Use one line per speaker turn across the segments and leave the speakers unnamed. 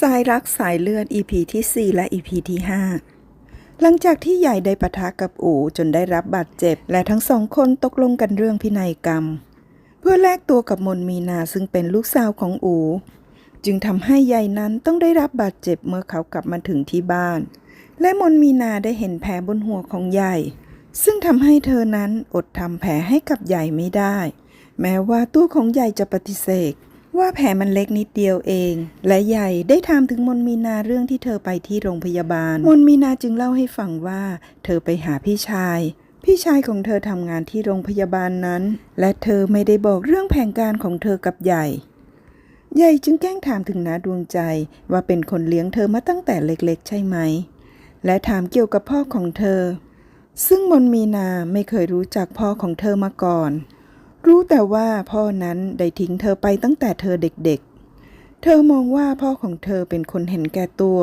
สายรักสายเลือด EP ที่ 4 และ EP ที่ 5 หลังจากที่ใหญ่ได้ปะทะกับอูจนได้รับบาดเจ็บ และทั้งสองคนตกลงกันเรื่องพินัยกรรม เพื่อแลกตัวกับมนมีนาซึ่งเป็นลูกสาวของอูจึงทำให้ใหญ่นั้นต้องได้รับบาดเจ็บเมื่อเขากลับมาถึงที่บ้าน และมนมีนาได้เห็นแผลบนหัวของใหญ่ ซึ่งทำให้เธอนั้นอดทำแผลให้กับใหญ่ไม่ได้ แม้ว่าตัวของใหญ่จะปฏิเสธ ว่าแผลมันเล็กนิดเดียวเอง และใหญ่ได้ถามถึงมนมีนาเรื่องที่เธอไปที่โรงพยาบาล มนมีนาจึงเล่าให้ฟังว่า เธอไปหาพี่ชาย พี่ชายของเธอทำงานที่โรงพยาบาลนั้น และเธอไม่ได้บอกเรื่องแผนการของเธอกับใหญ่ใหญ่จึงแกล้งถามถึงนาดวงใจว่าเป็นคนเลี้ยงเธอมาตั้งแต่เล็กๆ ใช่ไหม และถามเกี่ยวกับพ่อของเธอ ซึ่งมนมีนาไม่เคยรู้จักพ่อของเธอมาก่อน รู้แต่ว่าพ่อนั้นได้ทิ้งเธอไปตั้งแต่เธอเด็กๆ เธอมองว่าพ่อของเธอเป็นคนเห็นแก่ตัว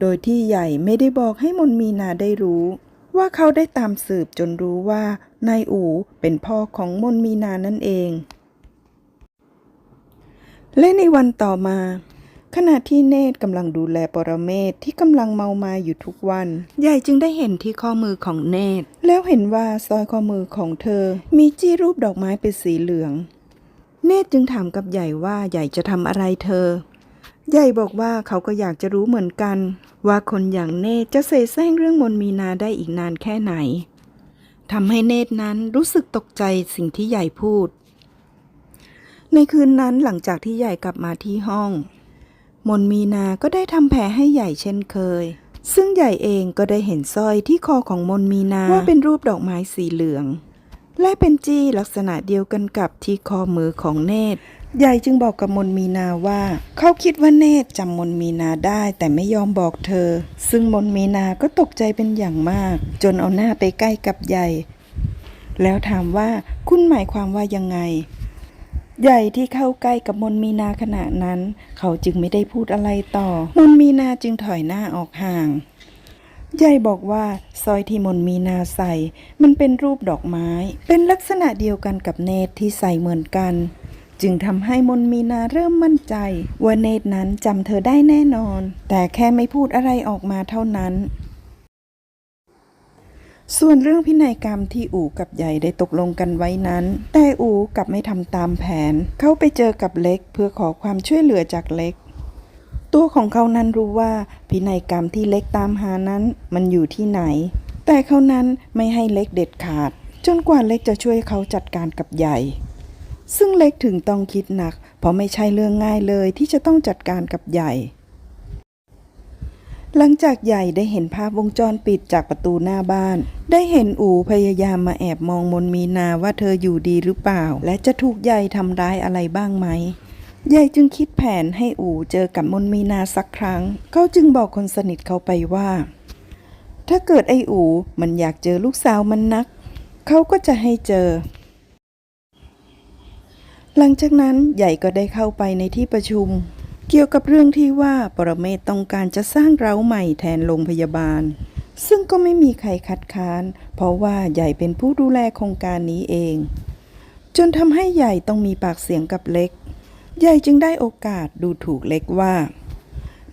โดยที่ใหญ่ไม่ได้บอกให้มนมีนาได้รู้ ว่าเขาได้ตามสืบจนรู้ว่านายอูเป็นพ่อของมนมีนานั่นเอง และในวันต่อมา ขณะที่เนตรกำลังดูแลปรเมศที่กำลังเมามาอยู่ทุกวัน ใหญ่จึงได้เห็นที่ข้อมือของเนตร แล้วเห็นว่าสร้อยข้อมือของเธอ มีจี้รูปดอกไม้เป็นสีเหลือง เนตรจึงถามกับใหญ่ว่าใหญ่จะทำอะไรเธอ ใหญ่บอกว่าเขาก็อยากจะรู้เหมือนกัน ว่าคนอย่างเนตรจะเสแสร้งเรื่องมนมีนาได้อีกนานแค่ไหนทำให้เนตรนั้นรู้สึกตกใจสิ่งที่ใหญ่พูด ในคืนนั้นหลังจากที่ใหญ่กลับมาที่ห้อง มนมีนาก็ได้ทำแผลให้ใหญ่เช่นเคย ซึ่งใหญ่เองก็ได้เห็นสร้อยที่คอของมนมีนาว่าเป็นรูปดอกไม้สีเหลือง และเป็นจี้ลักษณะเดียวกันกับที่คอมือของเนตรใหญ่จึงบอกกับมนมีนาว่า เขาคิดว่าเนตรจำมนมีนาได้แต่ไม่ยอมบอกเธอ ซึ่งมนมีนาก็ตกใจเป็นอย่างมาก จนเอาหน้าไปใกล้กับใหญ่ แล้วถามว่าคุณหมายความว่ายังไง ใหญ่ที่เข้าใกล้กับมนมีนาขณะนั้น เขาจึงไม่ได้พูดอะไรต่อ มนมีนาจึงถอยหน้าออกห่างใหญ่บอกว่าสร้อยที่มนมีนาใส่ มันเป็นรูปดอกไม้ เป็นลักษณะเดียวกันกับเนตรที่ใส่เหมือนกัน จึงทำให้มนมีนาเริ่มมั่นใจ ว่าเนตรนั้นจำเธอได้แน่นอน แต่แค่ไม่พูดอะไรออกมาเท่านั้น ส่วนเรื่องพินัยกรรมที่อู่กับใหญ่ได้ตกลงกันไว้นั้น แต่อู่กลับไม่ทำตามแผน เขาไปเจอกับเล็กเพื่อขอความช่วยเหลือจากเล็ก ตัวของเขานั้นรู้ว่าพินัยกรรมที่เล็กตามหานั้นมันอยู่ที่ไหน แต่เขานั้นไม่ให้เล็กเด็ดขาด จนกว่าเล็กจะช่วยเขาจัดการกับใหญ่ ซึ่งเล็กถึงต้องคิดหนัก เพราะไม่ใช่เรื่องง่ายเลยที่จะต้องจัดการกับใหญ่ หลังจากใหญ่ได้เห็นภาพวงจรปิดจากประตูหน้าบ้าน ได้เห็นอูพยายามมาแอบมองมนมีนาว่าเธออยู่ดีหรือเปล่า และจะถูกใหญ่ทำร้ายอะไรบ้างไหมใหญ่จึงคิดแผนให้อูเจอกับมนมีนาสักครั้ง เขาจึงบอกคนสนิทเขาไปว่า ถ้าเกิดไอ้อูมันอยากเจอลูกสาวมันนัก เขาก็จะให้เจอ หลังจากนั้นใหญ่ก็ได้เข้าไปในที่ประชุม เกี่ยวกับเรื่องที่ว่าปรเมศต้องการจะสร้างเร้าใหม่แทนโรงพยาบาล ซึ่งก็ไม่มีใครคัดค้าน เพราะว่าใหญ่เป็นผู้ดูแลโครงการนี้เอง จนทำให้ใหญ่ต้องมีปากเสียงกับเล็ก ใหญ่จึงได้โอกาสดูถูกเล็กว่า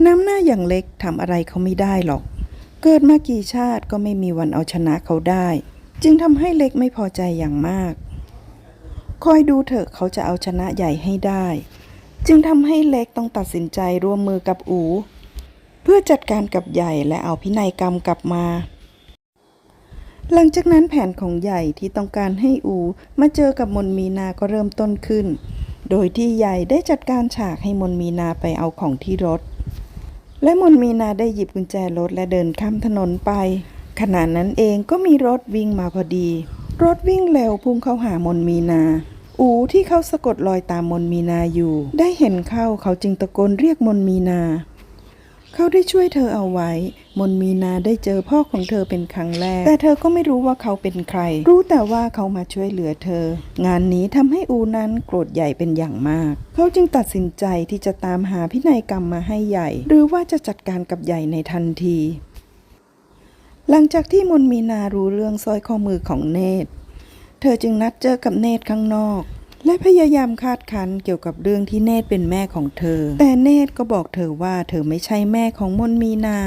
น้ำหน้าอย่างเล็กทำอะไรเขาไม่ได้หรอก เกิดมากี่ชาติก็ไม่มีวันเอาชนะเขาได้ จึงทำให้เล็กไม่พอใจอย่างมาก คอยดูเถอะเขาจะเอาชนะใหญ่ให้ได้ จึงทำให้เล็กต้องตัดสินใจร่วมมือกับอู เพื่อจัดการกับใหญ่และเอาพินัยกรรมกลับมา หลังจากนั้นแผนของใหญ่ที่ต้องการให้อูมาเจอกับมนมีนาก็เริ่มต้นขึ้น โดยที่ใหญ่ได้จัดการฉากให้มนมีนาไปเอาของที่รถ และมนมีนาได้หยิบกุญแจรถและเดินข้ามถนนไป ขณะนั้นเองก็มีรถวิ่งมาพอดี รถวิ่งเร็วพุ่งเข้าหามนมีนา อูที่เขาสะกดรอยตามมนมีนาอยู่ ได้เห็นเข้าเขาจึงตะโกนเรียกมนมีนา เขาได้ช่วยเธอเอาไว้ มนมีนาได้เจอพ่อของเธอเป็นครั้งแรก แต่เธอก็ไม่รู้ว่าเขาเป็นใคร รู้แต่ว่าเขามาช่วยเหลือเธอ งานนี้ทำให้อูนั้นโกรธใหญ่เป็นอย่างมาก เขาจึงตัดสินใจที่จะตามหาพินัยกรรมมาให้ใหญ่ หรือว่าจะจัดการกับใหญ่ในทันที หลังจากที่มนมีนารู้เรื่องสร้อยข้อมือของเนตร เธอจึงนัดเจอกับเนตรข้างนอก และพยายามคาดคันเกี่ยวกับเรื่องที่เนตรเป็นแม่ของเธอ แต่เนตรก็บอกเธอว่าเธอไม่ใช่แม่ของมนมีนา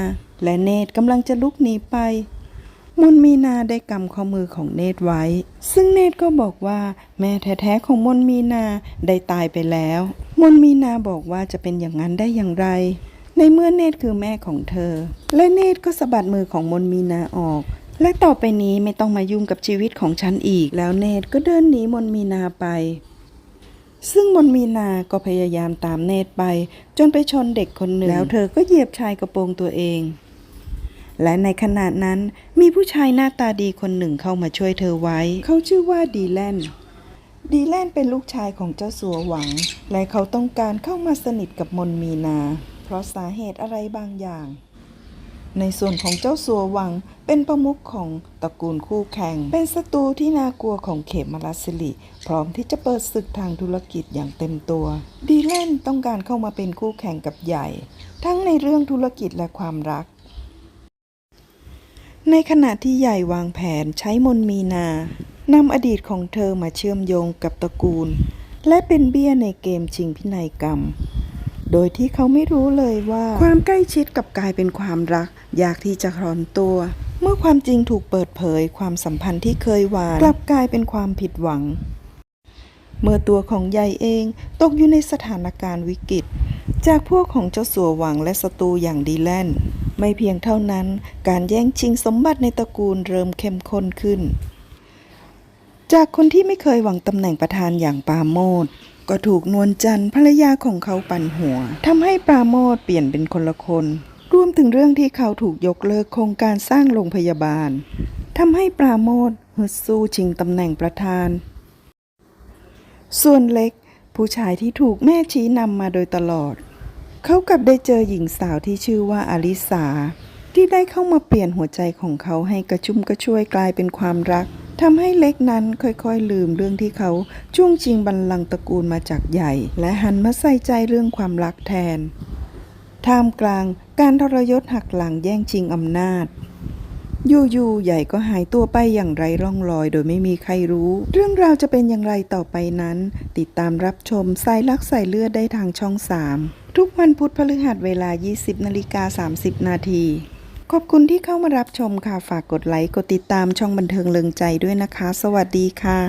และเนตรกำลังจะลุกหนีไปมนมีนาได้กำข้อมือของเนตรไว้ ซึ่งเนตรก็บอกว่า แม่แท้ๆของมนมีนาได้ตายไปแล้ว มนมีนาบอกว่าจะเป็นอย่างนั้นได้อย่างไร ในเมื่อเนตรคือแม่ของเธอ และเนตรก็สะบัดมือของมนมีนาออก และต่อไปนี้ไม่ต้องมายุ่งกับชีวิตของฉันอีก แล้วเนตก็เดินหนีมนมีนาไป ซึ่งมนมีนาก็พยายามตามเนตไป จนไปชนเด็กคนหนึ่ง แล้วเธอก็เหยียบชายกระโปรงตัวเอง และในขณะนั้นมีผู้ชายหน้าตาดีคนหนึ่งเข้ามาช่วยเธอไว้ เขาชื่อว่าดีแลนดีแลนเป็นลูกชายของเจ้าสัวหวัง และเขาต้องการเข้ามาสนิทกับมนมีนา เพราะสาเหตุอะไรบางอย่าง ในส่วนของเจ้าสัววัง เป็นประมุขของตระกูลคู่แข่ง เป็นศัตรูที่น่ากลัวของเขมรัสสิริ พร้อมที่จะเปิดศึกทางธุรกิจอย่างเต็มตัว ดีแลนต้องการเข้ามาเป็นคู่แข่งกับใหญ่ ทั้งในเรื่องธุรกิจและความรัก ในขณะที่ใหญ่วางแผนใช้มนมีนานำอดีตของเธอมาเชื่อมโยงกับตระกูล และเป็นเบี้ยในเกมชิงพินัยกรรม โดยที่เขาไม่รู้เลยว่า ความใกล้ชิดกับกลายเป็นความรัก อยากที่จะคลอนตัว เมื่อความจริงถูกเปิดเผย ความสัมพันธ์ที่เคยหวานกลับกลายเป็นความผิดหวัง เมื่อตัวของยายเองตกอยู่ในสถานการณ์วิกฤต จากพวกของเจ้าสัวหวังและศัตรูอย่างดีแลนไม่เพียงเท่านั้น การแย่งชิงสมบัติในตระกูลเริ่มเข้มข้นขึ้น จากคนที่ไม่เคยหวังตำแหน่งประธานอย่างปาโมด ก็ถูกนวลจันทร์ภรรยาของเขาปั่นหัวทำให้ปราโมดเปลี่ยนเป็นคนละคน รวมถึงเรื่องที่เขาถูกยกเลิกโครงการสร้างโรงพยาบาลทำให้ปราโมดฮึดสู้ชิงตำแหน่งประธาน ส่วนเล็ก ผู้ชายที่ถูกแม่ชี้นำมาโดยตลอด เขากลับได้เจอหญิงสาวที่ชื่อว่าอลิสาที่ได้เข้ามาเปลี่ยนหัวใจของเขาให้กระชุ่มกระชวยกลายเป็นความรัก ทำให้เล็กนั้นค่อยๆลืมเรื่องที่เขาช่วงชิงบัลลังก์ตระกูลมาจากใหญ่ และหันมาใส่ใจเรื่องความรักแทน ท่ามกลางการทรยศหักหลังแย่งชิงอำนาจอยู่ๆใหญ่ก็หายตัวไปอย่างไร้ร่องรอย โดยไม่มีใครรู้ เรื่องราวจะเป็นอย่างไรต่อไปนั้น ติดตามรับชมสายลักสายเลือดได้ทางช่อง 3 ทุกวันพุธพฤหัสเวลา 20นาฬิกา30 นาที ขอบคุณที่เข้ามารับชมค่ะ ฝากกดไลค์ กดติดตามช่องบันเทิงเลิงใจด้วยนะคะ สวัสดีค่ะ